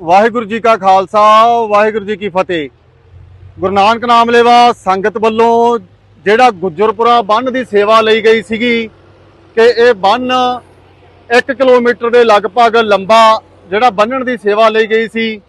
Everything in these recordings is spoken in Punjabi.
ਵਾਹਿਗੁਰੂ ਜੀ ਕਾ ਖਾਲਸਾ, ਵਾਹਿਗੁਰੂ ਜੀ ਕੀ ਫਤਿਹ। ਗੁਰੂ ਨਾਨਕ ਨਾਮ ਲੇਵਾ ਸੰਗਤ ਵੱਲੋਂ ਜਿਹੜਾ ਗੁਜਰਪੁਰਾ ਬੰਨ ਦੀ ਸੇਵਾ ਲਈ ਗਈ ਸੀਗੀ ਕਿ ਇਹ ਬੰਨ 1 ਕਿਲੋਮੀਟਰ ਦੇ ਲਗਭਗ ਲੰਬਾ ਜਿਹੜਾ ਬੰਨਣ ਦੀ ਸੇਵਾ ਲਈ ਗਈ ਸੀ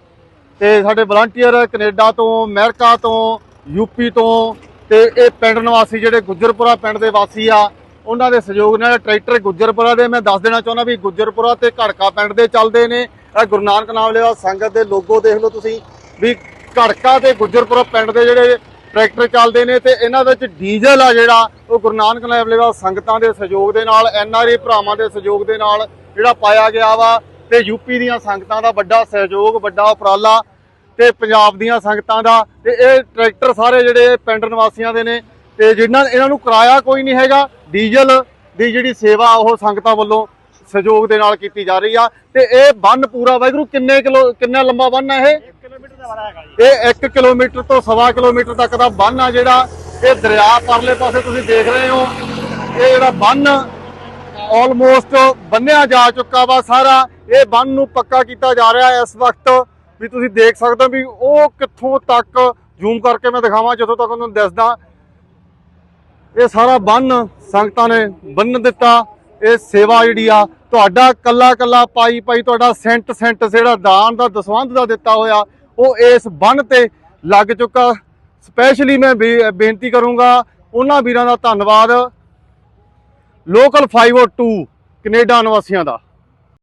ਤੇ ਸਾਡੇ ਵਲੰਟੀਅਰ ਕੈਨੇਡਾ ਤੋਂ, ਅਮਰੀਕਾ ਤੋਂ ਯੂਪੀ ਤੋਂ ਤੇ ਇਹ ਪਿੰਡ ਨਿਵਾਸੀ ਜਿਹੜੇ ਗੁੱਜਰਪੁਰਾ ਪਿੰਡ ਦੇ ਵਾਸੀ ਆ ਉਹਨਾਂ ਦੇ ਸਹਿਯੋਗ ਨਾਲ ਟਰੈਕਟਰ ਗੁੱਜਰਪੁਰਾ ਦੇ, ਮੈਂ ਦੱਸ ਦੇਣਾ ਚਾਹੁੰਦਾ ਵੀ ਗੁੱਜਰਪੁਰਾ ਤੇ ਘੜਕਾ ਪਿੰਡ ਦੇ ਚੱਲਦੇ ਨੇ। ਇਹ ਗੁਰੂ ਨਾਨਕ ਨਾਮ ਲੈਵਾ ਸੰਗਤ ਦੇ ਲੋਗੋ ਦੇਖ ਲਓ ਤੁਸੀਂ ਵੀ ਘੜਕਾ ਤੇ ਗੁੱਜਰਪੁਰਾ ਪਿੰਡ ਦੇ ਜਿਹੜੇ ਟਰੈਕਟਰ ਚੱਲਦੇ ਨੇ ਤੇ ਇਹਨਾਂ ਵਿੱਚ ਡੀਜ਼ਲ ਆ ਜਿਹੜਾ, ਉਹ ਗੁਰੂ ਨਾਨਕ ਨਾਮ ਲੈਵਾ ਸੰਗਤਾਂ ਦੇ ਸਹਿਯੋਗ ਦੇ ਨਾਲ ਐਨਆਰਏ ਭਰਾਵਾਂ ਦੇ ਸਹਿਯੋਗ ਦੇ ਨਾਲ ਜਿਹੜਾ ਪਾਇਆ ਗਿਆ ਵਾ ਤੇ ਯੂਪੀ ਦੀਆਂ ਸੰਗਤਾਂ ਦਾ ਵੱਡਾ ਸਹਿਯੋਗ, ਵੱਡਾ ਉਪਰਾਲਾ ਤੇ ਪੰਜਾਬ ਦੀਆਂ ਸੰਗਤਾਂ ਦਾ ਤੇ ਇਹ ਟਰੈਕਟਰ ਸਾਰੇ ਜਿਹੜੇ ਪਿੰਡ ਨਿਵਾਸੀਆਂ ਦੇ ਨੇ ਤੇ ਜਿਨ੍ਹਾਂ ਇਹਨਾਂ ਨੂੰ ਕਿਰਾਇਆ ਕੋਈ ਨਹੀਂ ਹੈਗਾ ਡੀਜ਼ਲ ਦੀ ਜਿਹੜੀ ਸੇਵਾ ਉਹ ਸੰਗਤਾਂ ਵੱਲੋਂ ਸਹਿਯੋਗ ਦੇ ਨਾਲ ਕੀਤੀ ਜਾ ਰਹੀ ਆ। ਤੇ ਇਹ ਬੰਨ ਪੂਰਾ ਵਾਹਿਗੁਰੂ ਕਿੰਨੇ ਕਿਲੋ ਕਿੰਨਾ ਲੰਬਾ ਬੰਨ ਹੈ ਇਹ? ਕਿਲੋਮੀਟਰ ਦਾ ਬੜਾ ਹੈਗਾ ਜੀ। ਇਹ 1 ਕਿਲੋਮੀਟਰ ਤੋਂ ਸਵਾ ਕਿਲੋਮੀਟਰ ਤੱਕ ਦਾ ਬੰਨ ਆ ਜਿਹੜਾ। ਇਹ ਦਰਿਆ ਪਰਲੇ ਪਾਸੇ ਤੁਸੀਂ ਦੇਖ ਰਹੇ ਹੋ। ਇਹ ਜਿਹੜਾ ਬੰਨ ਆਲਮੋਸਟ ਬੰਨਿਆ ਜਾ ਚੁੱਕਾ ਵਾ ਸਾਰਾ। ਇਹ ਬੰਨ ਨੂੰ ਪੱਕਾ ਕੀਤਾ ਜਾ ਰਿਹਾ ਇਸ ਵਕਤ। ਵੀ ਤੁਸੀਂ ਦੇਖ ਸਕਦੇ ਹੋ ਵੀ ਉਹ ਕਿੱਥੋਂ ਤੱਕ ਜ਼ੂਮ ਕਰਕੇ ਮੈਂ ਦਿਖਾਵਾਂ ਜਿੱਥੋਂ ਤੱਕ ਤੁਹਾਨੂੰ ਦਿਸਦਾ। ਇਹ ਸਾਰਾ ਬੰਨ ਸੰਗਤਾਂ ਨੇ ਬੰਨ ਦਿੱਤਾ। ਇਹ ਸੇਵਾ ਜਿਹੜੀ ਆ, ਤੁਹਾਡਾ ਕੱਲਾ ਕੱਲਾ ਪਾਈ ਪਾਈ ਤੁਹਾਡਾ ਸੈਂਟ ਸੈਂਟ ਜਿਹੜਾ ਦਾਨ ਦਾ ਦਸਵੰਧ ਦਾ ਦਿੱਤਾ ਹੋਇਆ, ਉਹ ਇਸ ਬੰਨ ਤੇ ਲੱਗ ਚੁੱਕਾ। ਸਪੈਸ਼ਲੀ ਮੈਂ ਬੇ- ਬੇਨਤੀ ਕਰੂੰਗਾ, ਉਹਨਾਂ ਵੀਰਾਂ ਦਾ ਧੰਨਵਾਦ। ਲੋਕਲ 502 ਕੈਨੇਡਾ ਨਿਵਾਸੀਆਂ ਦਾ।